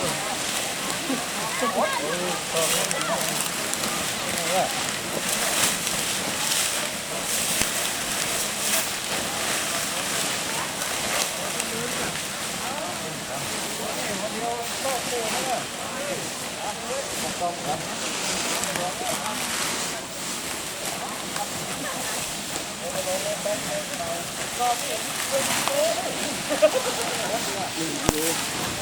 ไอ้หล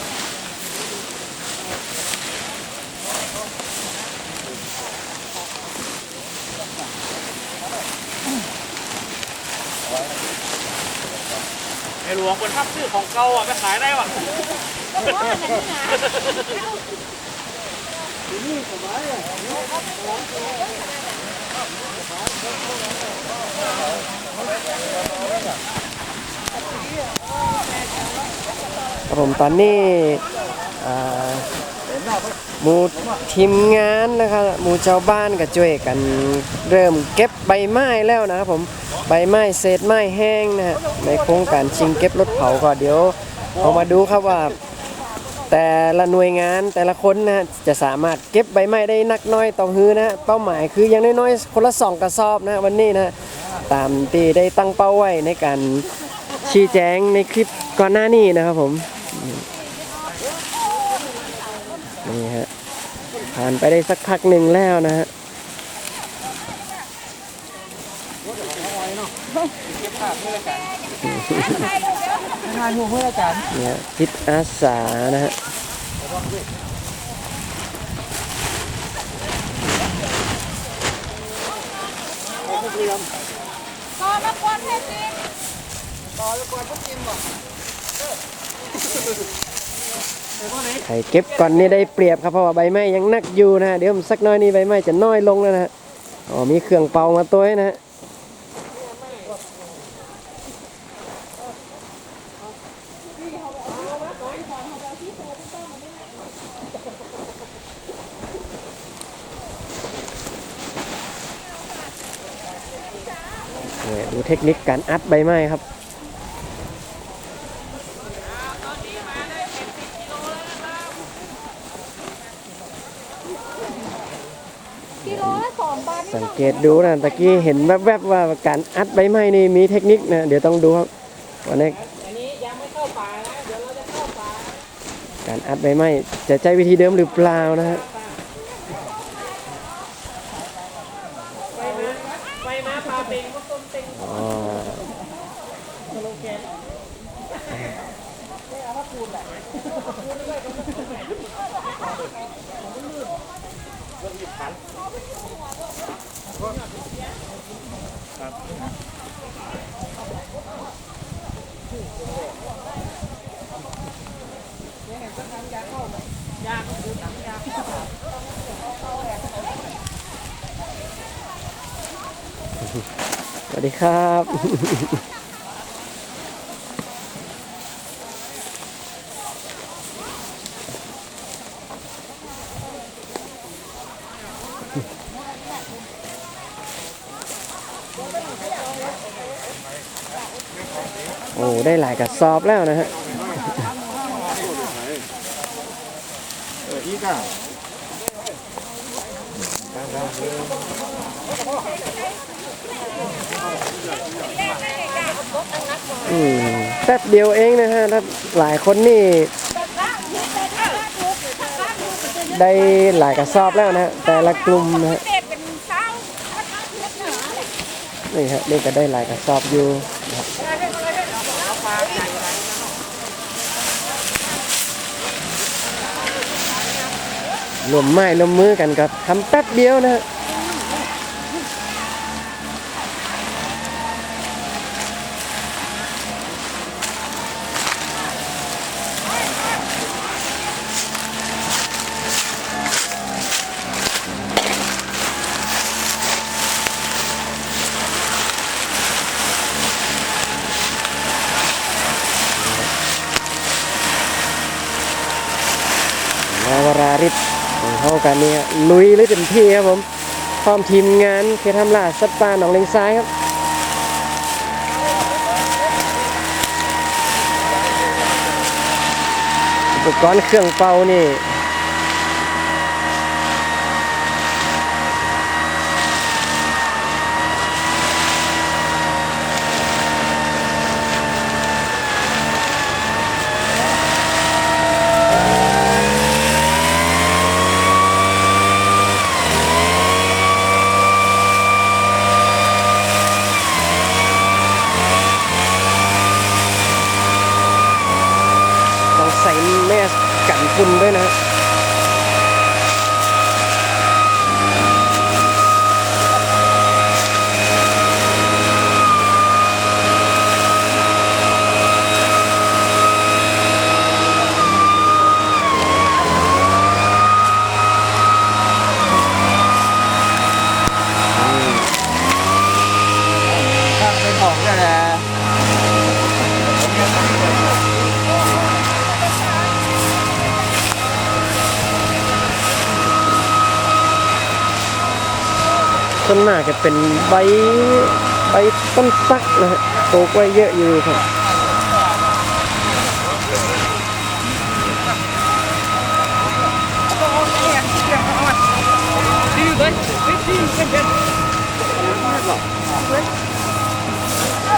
วงคนทับซื้อของเก่าอะไปขายได้ว่ะครับผมตอนนี้อ่า หมู่ทีมงานนะครับหมู่ชาวบ้านก็ช่วยกันเริ่มเก็บใบไม้แล้วนะครับผมใบไม้เศษไม้แห้งนะฮะในโครงการชิงเก็บรถเผาก็เดี๋ยวเรามาดูครับว่าแต่ละหน่วยงานแต่ละคนนะฮะจะสามารถเก็บใบไม้ได้นักน้อยต่อฮือนะเป้าหมายคืออย่างน้อยๆคนละสองกระสอบนะวันนี้นะตามที่ได้ตั้งเป้าไว้ในการชี้แจงในคลิปก่อนหน้านี้นะครับผม นี่ฮะผ่านไปได้สักพักหนึ่งแล้วนะฮะทานหัวเพื่ออาจารย์เนี่ยจิตอาสานะฮะต่อละกวอนให้จิมต่อละก่อนก็จิมบ่ ครเก็บก่อนนี่ได้เปรียบครับเพราะว่าใบไม้ยังนักอยู่นะเดี๋ยวสักน้อยนี่ใบไม้จะน้อยลงแล้วนะอ๋อมีเครื่องเป่ามาตัวนะฮะดูเทคนิคการอัดใบไม้ครับ กิโลละสองบาทสังเกตดูนะตะกี้เห็นแวบๆว่าการอัดใบไม้นี่มีเทคนิคนะเดี๋ยวต้องดูครับวันนี้การอัดใบไม้จะใช้วิธีเดิมหรือเปล่านะฮะไปมาพาเต็งก็ต้นเต็งอ๋อ สวัสดีครับ โอ้ได้หลายกระสอบแล้วนะฮะอืมแป๊บเดียวเองนะฮะถ้าหลายคนนี่ ได้หลายกระสอบแล้วนะฮะแต่ละกลุ่มนะฮะเด็ดเป็นเศร้าเล็กเหนือนี่ฮะนี่ก็ได้หลายกระสอบอยู่นะครับ รวมไม้รวมมือกันก็ทำแป๊บเดียวนะฮ เขากันเนี่ยลุยเลยเต็มที่ครับผมพร้อมทีมงานเคทำลาสัตว์ป่าหนองเลงซ้ายครับอุปกรณ์เครื่องเป่านี่ ต้องใส่แมสกันฝุ่นด้วยนะฮะ ต้นหน้ากจะเป็นใบใบต้นสักนะฮะปลูกไว้เยอะอยู่ครับ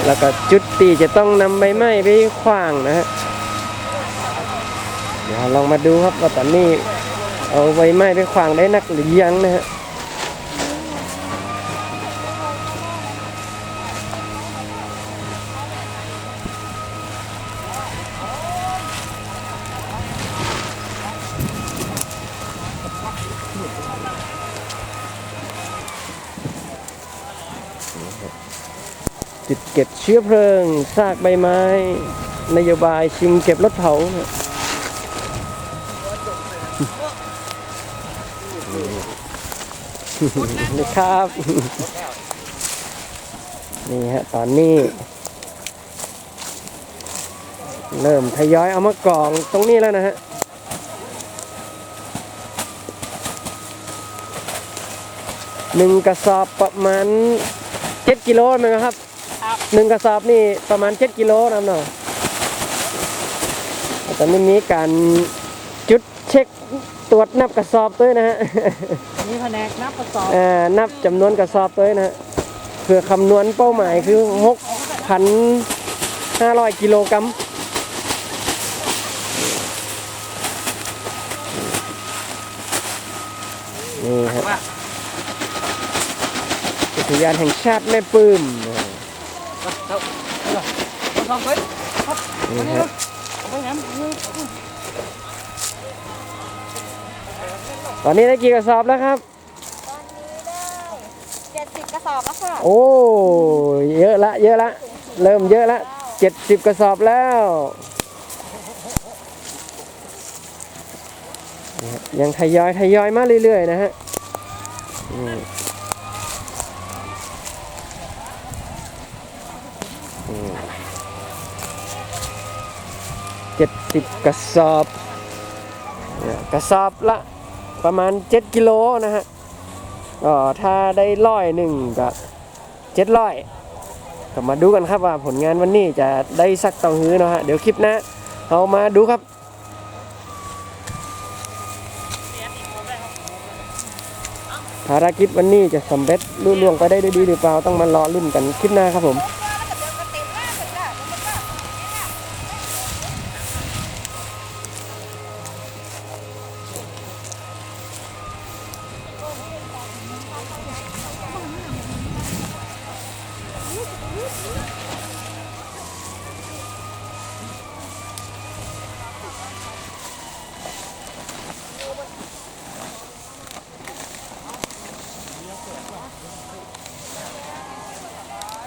แล้วก็จุดตีจะต้องนำใบไม้ไปขว้างนะฮะเดี๋ยวลองมาดูครับว่าตอนนี้เอาใบไม้ไปขว้างได้นักหรือยังนะฮะ จุดเก็บเชื้อเพลิงซากใบไม้ นโยบายชิงเก็บรถเผาเนี่ยครับ นี่ฮะตอนนี้ เริ่มทยอยเอามากองตรงนี้แล้วนะฮะหนึ่งกระสอบประมาณเจ็ดกิโลไหมครับครับ หนึ่งกระสอบนี่ประมาณเจ็ดกิโลนะเนาะตอนนี้มีการจุดเช็คตรวจนับกระสอบด้วยนะฮะมีแผนกนับกระสอบเอ่อนับจำนวนกระสอบด้วยนะฮะเพื่อคำนวณเป้าหมายคือหกพันห้าร้อยกิโลกรัมนี่ฮะว่าอุทยานแห่งชาติแม่ปื้มเจ้าเจ้า ลองไปนี่ฮะเอาไปน้ำตอนนี้ได้กี่กระสอบแล้วครับเจ็ดสิบกระสอบแล้วค่ะ โอ้เยอะละเยอะละเริ่มเยอะละเจ็ดสิบกระสอบแล้วนี่ฮะยังทยอยทยอยมาเรื่อยๆนะฮะ อืมเจ็ดสิบกระสอบ กระสอบละประมาณเจ็ดกิโลนะฮะก็ถ้าได้ร้อยหนึ่งก็เจ็ดร้อยก็มาดูกันครับว่าผลงานวันนี้จะได้สักต่าหื้อนะฮะเดี๋ยวคลิปหนะเอามาดูครับภารกิจวันนี้จะสำเร็จรุ่ล่วงไปได้ด้วยดีหรือเปล่าต้องมารอรุ่นกันคลิปหน้าครับผม Yes.